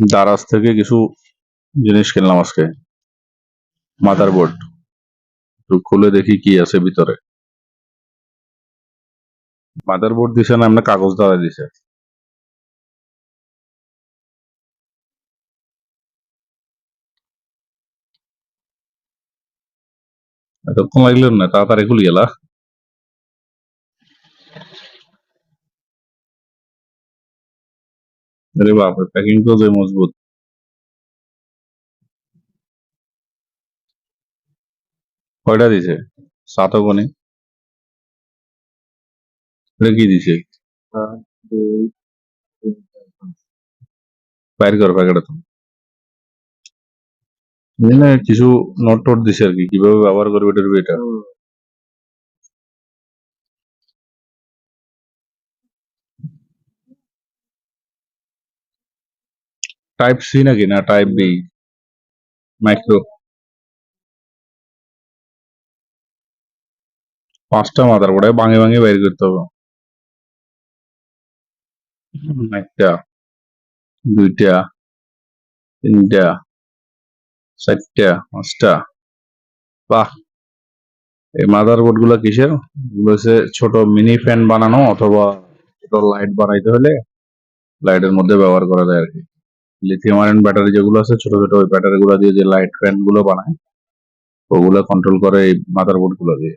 দারাজ থেকে কিছু জিনিস কিনলাম আজকে। মাদারবোর্ড একটু খুলে দেখি কি আছে ভিতরে। মাদার বোর্ড দিছে না, এমনি কাগজ দ্বারা দিছে। এতক্ষণ লাগল না, তাড়াতাড়ি খুলি গেলা আরে বাপ প্যাকিং তো যে মজবুত। কয়টা দিছে? সাত কোনে এটা কি দিছে? বাইর কর প্যাকেটে তো। কিছু নোট টোট দিছে আর কি কীভাবে ব্যবহার করবে এটা টাইপ সি নাকি? না টাইপ বি মাইক্রো পাঁচটা মাথার পড়ে ভাঙে ভাঙে বাইর করতে হবে। একটা দুইটা তিনটা চারটা পাঁচটা। বাহ! এই মাদারবোর্ডগুলো কিসের? এগুলো হচ্ছে ছোট মিনি ফ্যান বানানো অথবা ছোট লাইট বানাইতে হলে লাইটের মধ্যে ব্যবহার করা যায় আর কি। লিথিয়াম আয়রন ব্যাটারি যেগুলো আছে, ছোট ছোট ওই ব্যাটারি গুলো দিয়ে যে লাইট ফ্যানগুলো বানায়, ওগুলো কন্ট্রোল করে এই মাদারবোর্ডগুলো দিয়ে।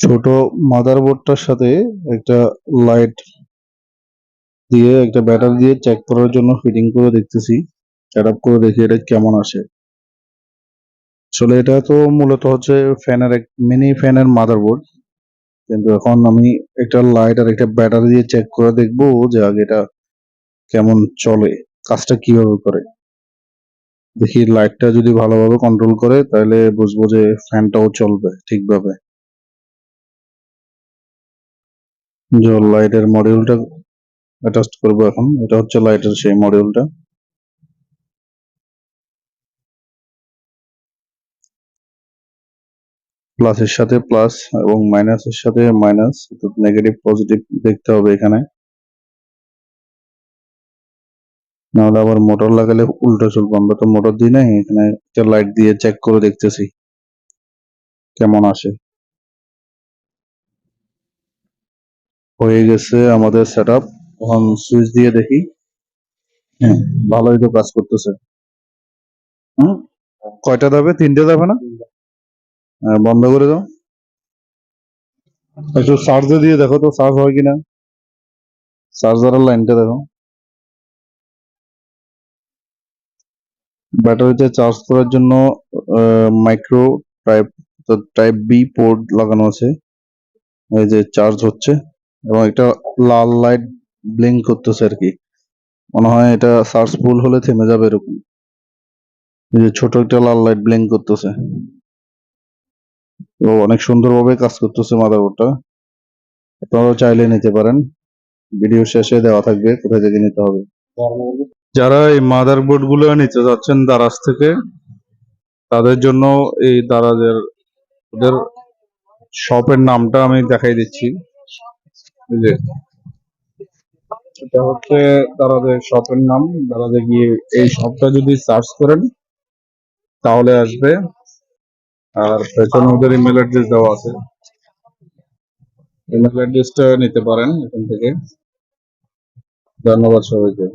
ছোট মাদারবোর্ডটার সাথে একটা লাইট দিয়ে, একটা ব্যাটারি দিয়ে চেক করার জন্য ফিটিং করে দেখতেছি। সেট আপ করে দেখি এটা কেমন আসে। আসলে এটা তো মূলত হচ্ছে ফ্যানের এক মিনি ফ্যানের মাদারবোর্ড কিন্তু এখন আমি একটা লাইট আর একটা ব্যাটারি দিয়ে চেক করে দেখব যে আগে এটা কেমন চলে, কাজটা কীভাবে করে? দেখি লাইটটা যদি ভালোভাবে কন্ট্রোল করে, তাহলে বুঝব যে ফ্যানটাও চলবে ঠিকভাবে। যে লাইটের মডিউলটা অ্যাটাচ করব এখন, এটা হচ্ছে লাইটের সেই মডিউলটা প্লাসের সাথে প্লাস এবং মাইনাসের সাথে মাইনাস নেগেটিভ পজিটিভ দেখতে হবে এখানে। নাহলে আবার মোটর লাগালে উল্টো চলবে। আমরা তো মোটর দিই নাই এখানে একটা লাইট দিয়ে চেক করে দেখতেছি কেমন আসে। হয়ে গেছে আমাদের সেট আপ এখন সুইচ দিয়ে দেখি। হ্যাঁ ভালোই তো কাজ করতেছে। হুম? কয়টা যাবে তিনটে যাবে না? হ্যাঁ, বন্ধ করে দাও। একটু চার্জে দিয়ে দেখো তো চার্জ হয় কিনা। চার্জারের লাইনটা দেখো। ব্যাটারিতে চার্জ করার জন্য micro type type B port লাগানো আছে। এই যে চার্জ হচ্ছে এবং একটা লাল লাইট ব্লিঙ্ক করতেছে আর কি মনে হয় এটা চার্জ ফুল হলে থেমে যাবে এরকম। এই যে ছোট একটা লাল লাইট ব্লিঙ্ক করতেছে। তো অনেক সুন্দরভাবে কাজ করতেছে মাদারবোর্ডটা আপনারাও চাইলে নিতে পারেন। ভিডিও শেষে দেওয়া থাকবে, কোথায় থেকে নিতে হবে? যারা এই মাদারবোর্ডগুলো নিতে যাচ্ছেন দারাজ থেকে, তাদের জন্য এই দারাজের, ওদের শপের নামটা আমি দেখাই দিচ্ছি। যে, এটা হচ্ছে দারাজের শপের নাম। দারাজে গিয়ে এই শপটা যদি সার্চ করেন, তাহলে আসবে। আর পেছনে ওদের ইমেল অ্যাড্রেস দেওয়া আছে। ইমেল অ্যাড্রেসটা নিতে পারেন এখান থেকে। ধন্যবাদ সবাইকে।